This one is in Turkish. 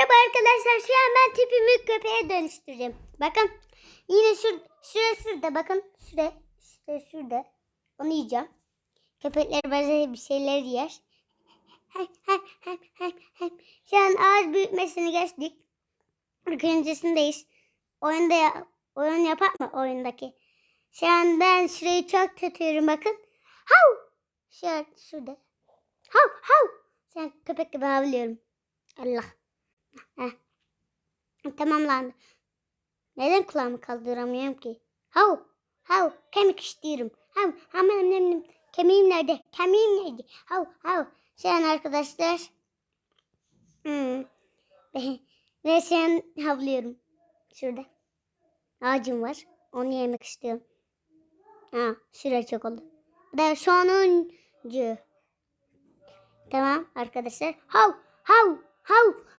Merhaba arkadaşlar. Şu an ben tipimi köpeğe dönüştüreceğim. Bakın. Yine şur şuraya şurada bakın. Şuraya, şuraya şurada. Onu yiyeceğim. Köpekler bazen bir şeyler yer. Şu an ağaç büyütmesini geçtik. İkincisindeyiz. Oyunda ya- oyun yapak mı oyundaki? Şu an ben şurayı çok tutuyorum bakın. Hav! Şu an şurada. Hav hav. Sen köpek gibi havlıyorum. Allah. Heh. Tamamlandı. Neden kulağımı kaldıramıyorum ki? Hav hav kemik istiyorum. Hav hemen hemen kemiğim nerede? Kemiğim nerede? Hav hav. An arkadaşlar. Hmm. Ve an havlıyorum. Şurada. Ağacım var. Onu yemek istiyorum. Ha, süre çok oldu. Da sonuncu. Tamam arkadaşlar. Hav hav hav